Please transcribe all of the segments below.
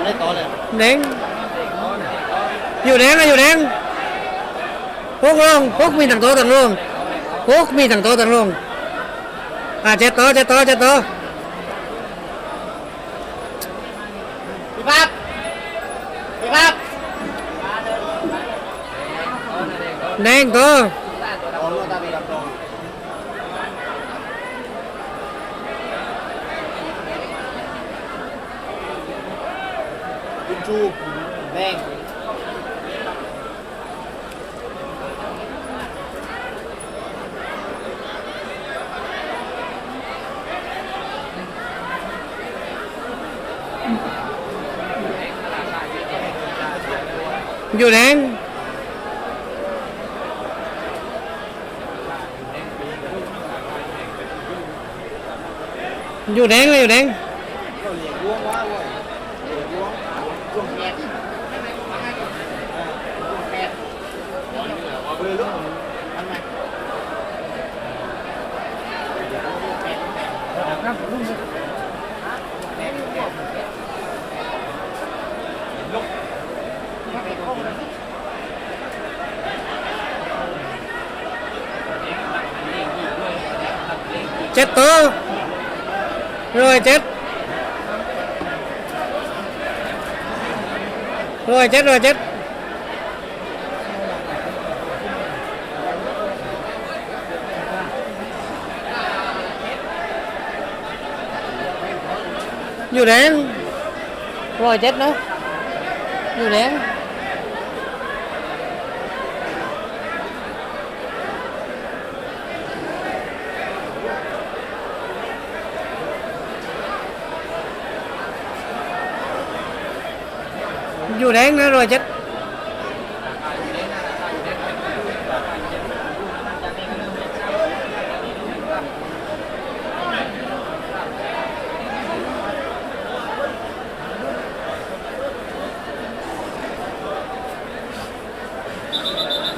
ำได้ต่อเลยแดงอยู่แดงอะอยู่แดงพวกลงพวกมีต่างโตต่างลงพวกมีต่างโตต่างลงอะเจ็ดโตเจ็ดโตเจ็ดโตพี่ภาพพี่ภาพแดงโต เอาลูกตาไปรับรองคุณชูแดง อยู่แดงอยู่แดงเลยอยู่แดง เราเหลียงล้วงว่าเว้ยเหลียงล้วงล้วงแปดล้วงแปดเบอร์ลูกทำไม ลูกเจ็ดโตร้อยเจ็ดร้อยเจ็ดร้ อยเจ็ดอยู่แดงร้อยเจ็ดนะอยู่แดงอยู่แดงนะร้อยเจ็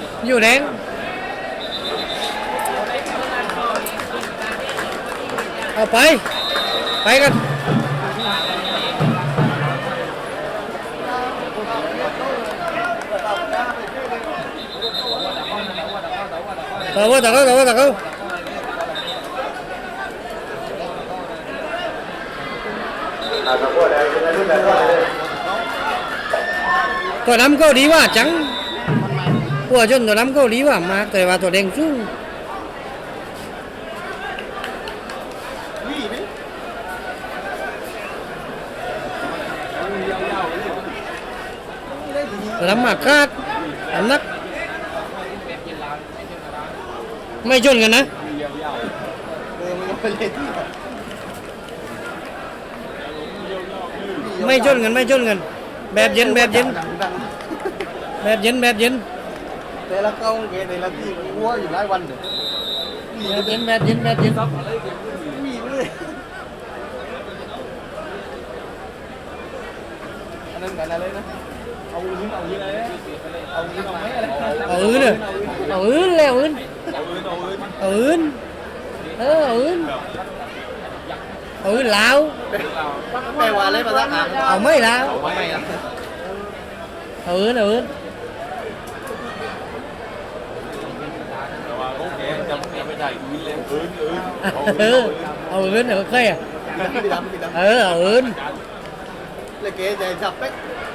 ดอยู่แดงเอาไป ไปกัน tao tao tao tao tao ตัวน้ำก็ดีว่าจังหัวจนตัวน้ำก็ดีว่ามากแต่ว่าตัวแดงสูง วิ่ง ไหมตัวน้ำมากคาดน้ำหนักไม่ชนกันนะ เออมันก็ไปเลยที่ไม่ชนกันไม่ชนกัน แบบเย็นแบบเย็น ดังแบบเย็นแบบเย็น ๆแต่ละเก้าเกแต่ละที่มันวัวอยู่หลายวันเด้อวิ่งแบบเย็นแบบเย็นแบบเย็นวิ่งเลยอันนั้นกันอะไรนะเอาอื่นเอาอื่นอะไรนะเอาอื่นเอาไหมอะไรเอาอื่นเลยเอาอื่นเลยเอาอื่นเอาอื่นเอาอื่นเอาอื่นเออเอาอื่นเอาอื่นลาวแปลว่าอะ ไรภาษากลางเอาไม่ลาวเอาไม่ แต่ว่าโอเลยเออเอาอื่นเอาเคยอะเก๋ใจจับเป๊ก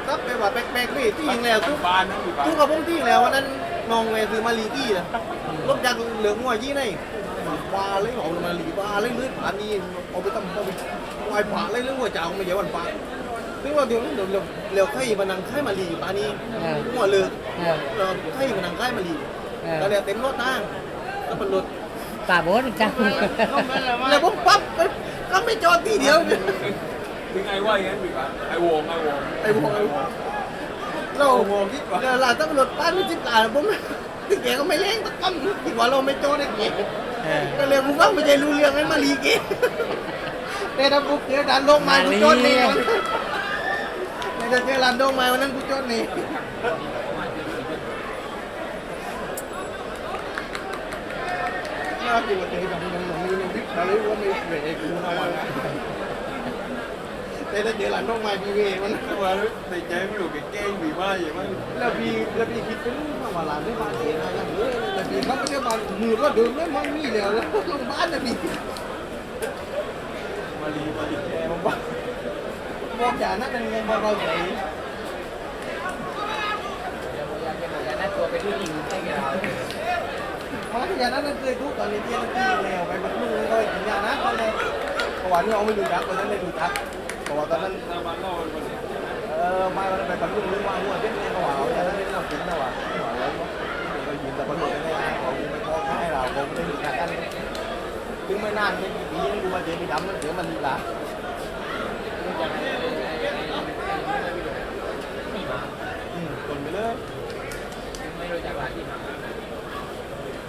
จับไปว่าเป๊กเป๊กนี่ที่ยิงแล้วทุกบ้านนะอยู่บ้านทุกกับพวกที่แล้ววันนั้นนองเวคือมาลีกี้นะรถจักเหลืองหัวยี่ไหนว่าเลยเอามาลีว่าเลยเลื่อผานนี่เอาไปทำเอาไปวายผ่าเลยเรื่องหัวจ่าไม่เยอะวันผ่าซึ่งเราเดี๋ยวเดี๋ยวเดี๋ยวเดี๋ยวไข่มานังไข่มาลีป่านี้หัวเลือกเราไข่มานังไข่มาลีเออแล้วเดี๋ยเต็มรถนั่งแล้วเป็นรถป่าบนจังแล้วผมปั๊บก็ไม่จอดทีเดียว ถึงไอ้ว่าอย่างนั้นดีกว่าไอ้วงไอ้วงไอ้วกไอ้วกเราเราหลานตำรวจป้านไม่จิบหลานผมที่แกก็ไม่เล่งตะกั้มคิดว่าเราไม่โจ้ได้เกเออก็เลยกูว่าไม่ใช่รู้เรื่องให้มาลีเกแต่ถ้ากูเจอด่านโลกมากูโจนนี่แต่ถ้าเจอด่านโลกมาวันนั้นกูโจนนี่น่าจะว่าเจอกับมันมีนึงที่เขาเรียกว่าไม่เบรกกูนะวันแต่ แต่ถ้าเจอหลานน้องไม้พีเวมันว่าในใจไม่รู้แกแกล้งผีบ้าอย่างมั้งแล้วพี่แล้วพี่คิดไปรู้ว่าหลานไม่มาเสียอะไรอย่างเงี้ยแล้วพี่เขาไม่ได้มามือก็เดินไม่มันมีแล้วแล้วลงบ้านนะพี่มาลีมาลีแกบอกว่าบอกอย่านั่นเป็นไงบอกเราใหญ่ตัวเป็นผู้หญิงใช่ไหมครับเพราะที่ยานั้นเคยทุกตอนนี้ที่นั่นที่แล้วไปบรรลุเลยก็กินยานะก็เลยเพราะว่านี่เราไม่ดูจักตอนนั้นไม่ดูจักเพราะ ว่าตอนนั้นตาบ้านเราเป็นคนเออไม่ไปบรรลุเรื่องว่าหัวเจ็บเนี่ยเขาว่าเอายานั้นไม่ต้องกินนะว่ะไม่ว่าแล้วเรายืนแต่บรรลุไม่ได้เขาไม่พอให้เราเขาไม่มีการกันถึงไม่นานไม่กี่ปีดูมาเจอพี่ดำมันเดี๋ยวมันละอืมคนไปเลยไม่รู้จักร้านที่มา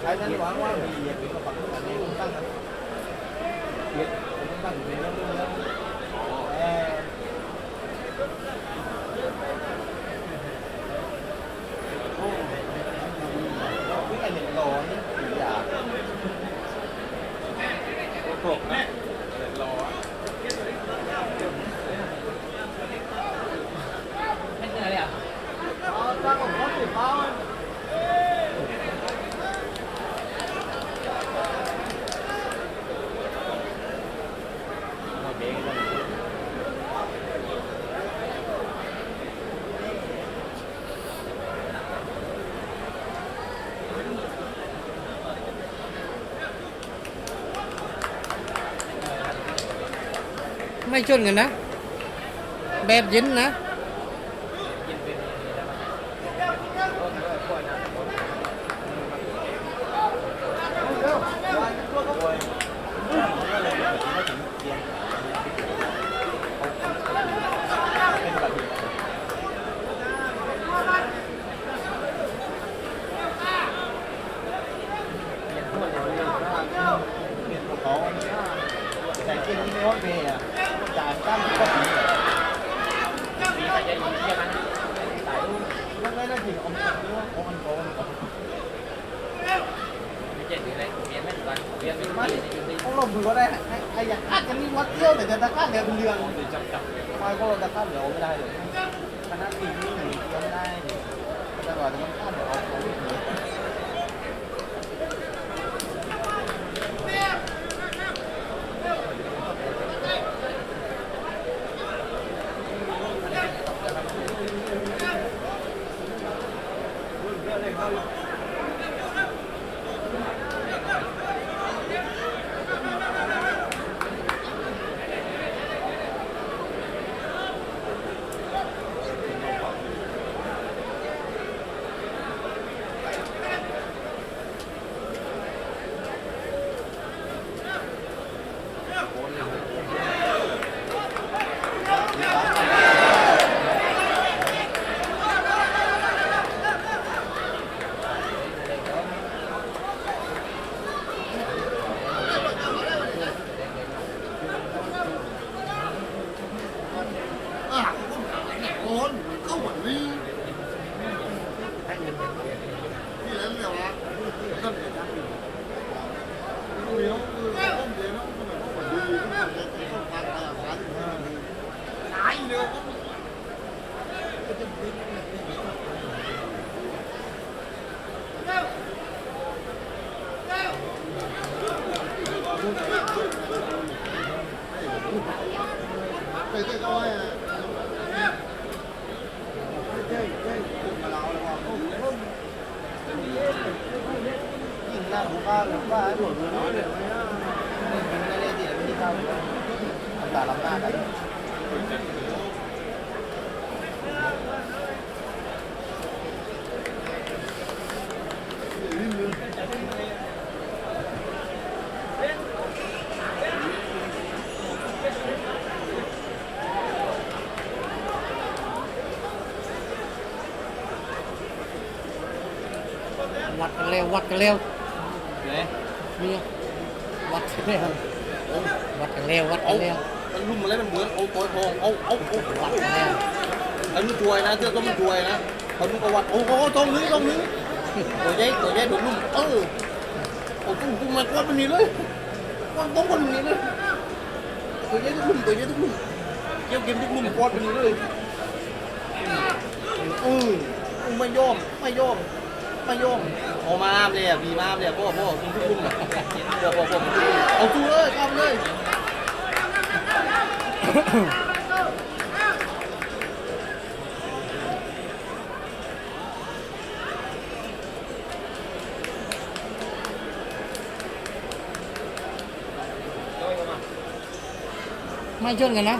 ใช้นั้นหวังว่ามีเหยียบเป็นกระปักอันนี้ผมตั้งนะเหยียบผมตั้งอยู่ในนั้นด้วยนะเออโอ้วิไอเนี่ยรอนี่อย่า โกรธนะอะไรรอ ไม่ใช่อะไรอะ เอาตั้งของเขาสิเปล่า ไม่ชนกันนะ แบบยินนะ แต่กินที่ไม่ว่าเบียร์จ่ายตั้งก็ดี มีใครจะยิงเที่ยมันตายลูก มันไม่ได้กินอมสันหรือว่าอมโกน ไม่ใช่ถึงอะไรเรียนไม่ถูกกันเรียนไม่ถูก มัน ที่ มือก็ได้ไอ้อยากคาดกันนี่วัดเที่ยวแต่จะตะคาดเดี๋ยเป็นเรื่องไฟก็เราจะคาดเดี๋ยวไม่ได้เลยคณะตีนี่หนีเที่ยวไม่ได้แต่ว่าจะมันคาดเดี๋ยวเอาเขา กันเร็ววัดกันเร็วเนี่ยเนี่ยวัดกันเร็ววัดกันเร็ววัดกัเอานเร็วมันลุ่มอะไรมันเหมือนเอาตัวทองเอาเอาเอาวัดกันเร็วอันนี้ช่วยนะเจ้าก็มันช่วยนะเขาดูประวัติโอ้โหตรงนี้ตรงนี้ตัวใหญ่ตัวใหญ่ตัวลุ่มเออโอ้ตุ้งตุ้งมันก้อนมันนี่เลยก้อนก้อนมันนี่เลยตัวใหญ่ทุกลุ่มตัวใหญ่ทุกลุ่มเกี่ยวเกมทุกมุมกอดไปเลยอือไม่ยอมไม่ยอมไม่ยอม ออกมาเลยอะบีมามเลยพ่อพ่อทุกมุมอะพ่อพ่อพ่อเอาสู้เลยทำเลยไม่ชนกันนะ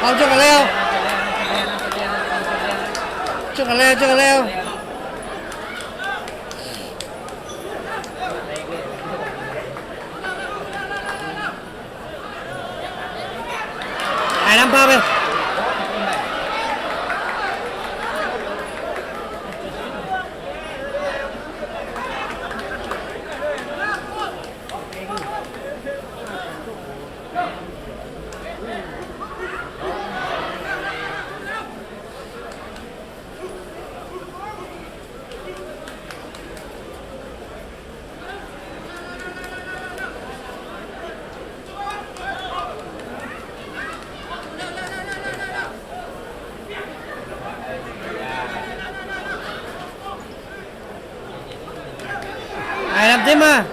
เอาชนกันแล้วชนกันแล้วชนกันแล้วไอ้น้ำปลาไป ไ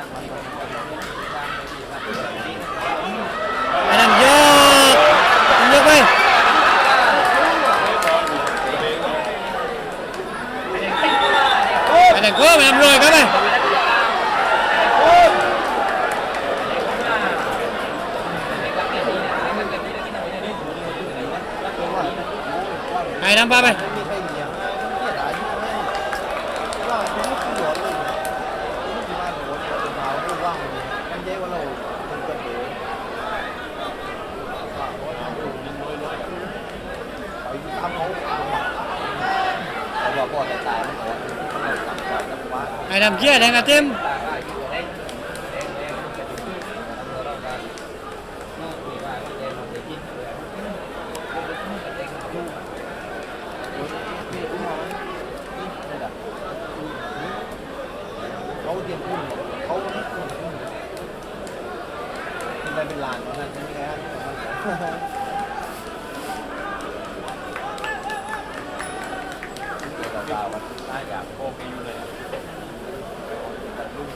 何? ไอ้ดำเกี้ยแดงกับเต็ม เขาเตรียมขึ้นเขาขึ้นขึ้นไปเป็นลานตอนนั้นใช่ไหมครับ ดาววันน่าอยากโคกอยู่เลยแต่ลูก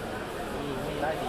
นี่ไม่ได้ดี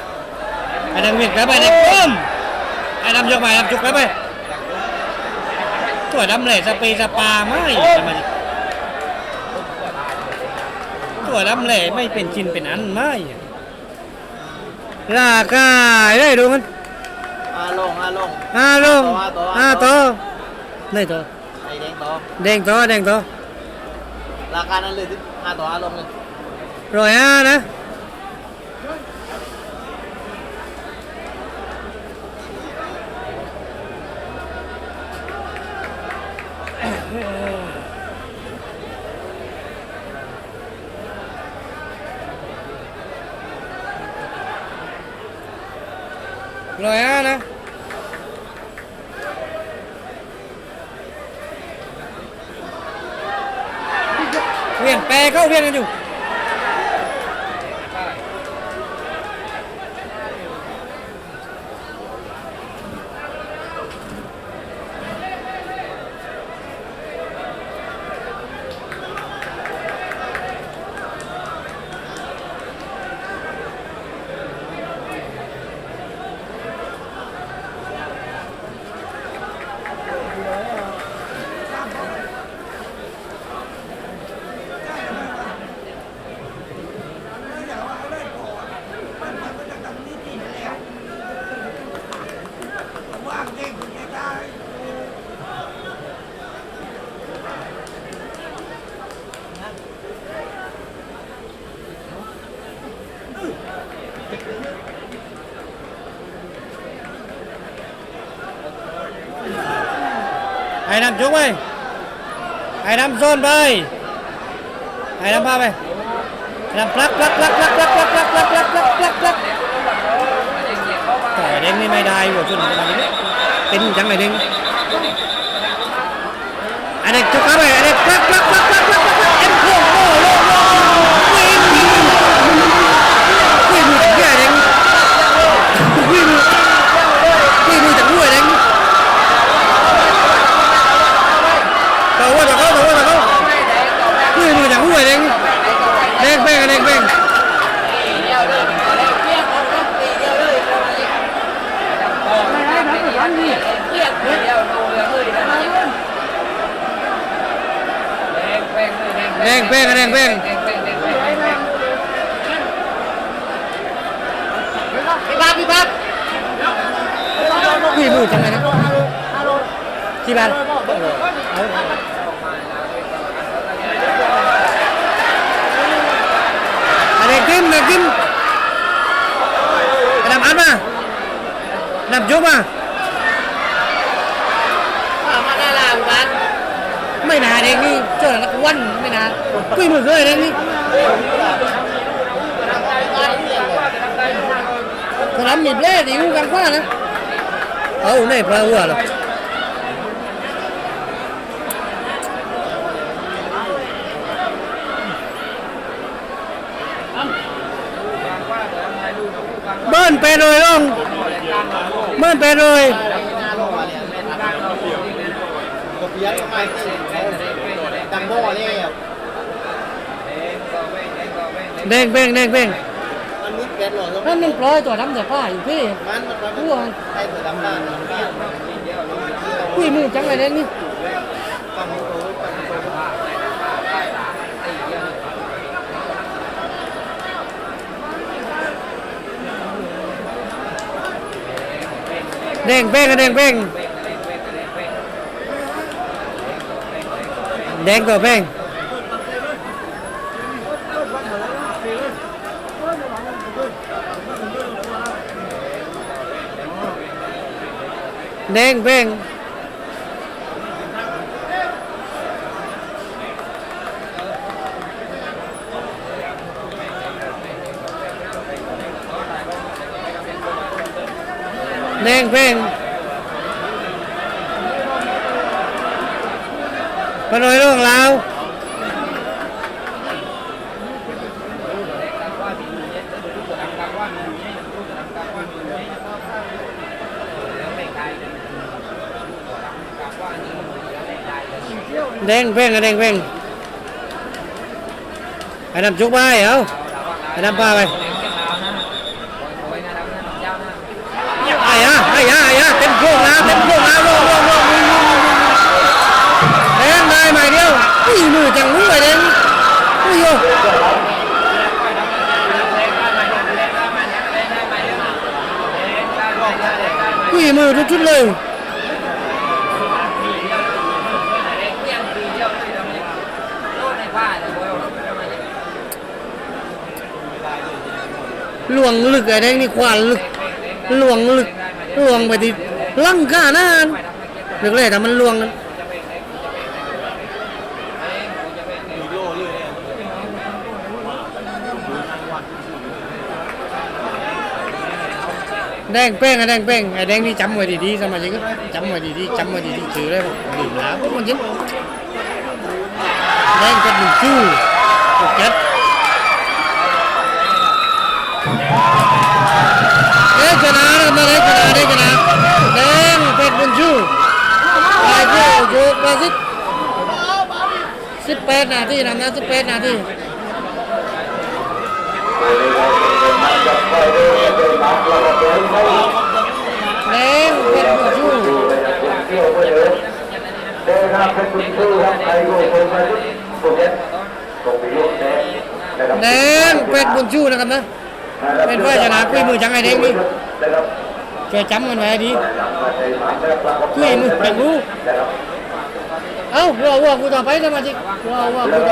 ไปไอ้น้ำปลาไอ้เด็กไอ้น้ำแหม่ไอ้เด็กมันก็เป็นจังไอ้น้ำวิ่งกลับไปเด็กปุ้มไอ้น้ำยกไปไอ้น้ำจุกกลับไปตัวดำเลยสปีสปาไม่ทำไมตัวดำเลยไม่เป็นชิ้นเป็นอันไม่ลากายได้ดูมันอาลงอาลงอ่าลงต่อต่ออ่าต่อไหนต่อไอ้แดงต่อแดงต่อแดงต่อราคานั้นเลยที่ห้าต่อห้าลงเลยร้อยห้านะ หน่อยห้านะเวียนแปรเข้าเวียนกันอยู่ ไอ้ดำจุกไปไอ้ดำโซนไปไอ้ดำพาไปไอ้ดำพลักพลักพลักพลักพลักพลักพลักพลักพลักพลักพลักพลักแต่เด้งนี่ไม่ได้หัวจุนเป็นจังไอ้เด้งไอ้เด็กจุกเข้าไปไอ้เด็กพลักพลักพลัก งแพงพี่บ้าพี่บ้าพี่บูดจังเลยนะที่บ้านอะไรกินอะไรกินกระดับอันมากระดับยกมาไม่น่าเด็กนี่ วันไม่นานกุยมือเลยเองนี่สนามหยิบเล่ดิวกันฟ้านะเอาในพระวัวหรอเบิ้ลไปเลยลงเบิ้ลไปเลย เด้งเบ่งเด้งเบ่งมันมีแปดหลอดแล้วนั่นหนึ่งร้อยตัวดำเดือดผ้าอยู่พี่มันมันรั่วงไอ้ตัวดำบ้านกุ้ยมือจังไรเนี่ยนี่แดงเป้งเด้งเป้งเด้งตัวเป้ง เน่งเพ่งเน่งเพ่งมาโดยเรื่องราว แดงเบ้งแดงเบ้งไอ้น้ำจุกไปเอาไอ้น้ำปลาไปไอ้ยะไอ้ยะไอ้ยะเต็มโค้งแล้วเต็มโค้งแล้วโล่โล่โล่งวิ่งวิ่งวิ่งวิ่งแดงได้ใหม่เดียวอุ้ยมือจังมือไปแดงอุ้ยโยอุ้ยมือทุกชุดเลย ลวงลึกไอ้แดงนี่ควานลึกลวงลึกลวงไปที่ลังกานานึกเลยแต่มันลวงมีโล่เลยเนี่ยแดงเป้งไอ้แดงเป้งไอ้แดงนี่จำไว้ดีๆสมาชิกจำไว้ดีๆจำไว้ดีๆชื่อเลยผมดื่มแล้วมันจิ้มแดงเป็นหนึ่งชู้หกเจ็ดเปดนาทีนะนะสิบแปดนาทีแดงเป็นบุญชูเดินทาเป็นคุณครูครับใครรู้คนมาทุกคนเนี่ยส่งไปลูกแดงนะครับแดงเป็นบุญชูนะครับนะ เป็นฝ่ายชนะคุยมือจังไอ้แดงนี่นะครับช่วยจำกันไว้ให้ดีมาในหมาแล้วปรากฏคุยมือแบ่งรู้ เอ้าเราว่ากูต่อไปสมาชิกเราว่ากูต่อ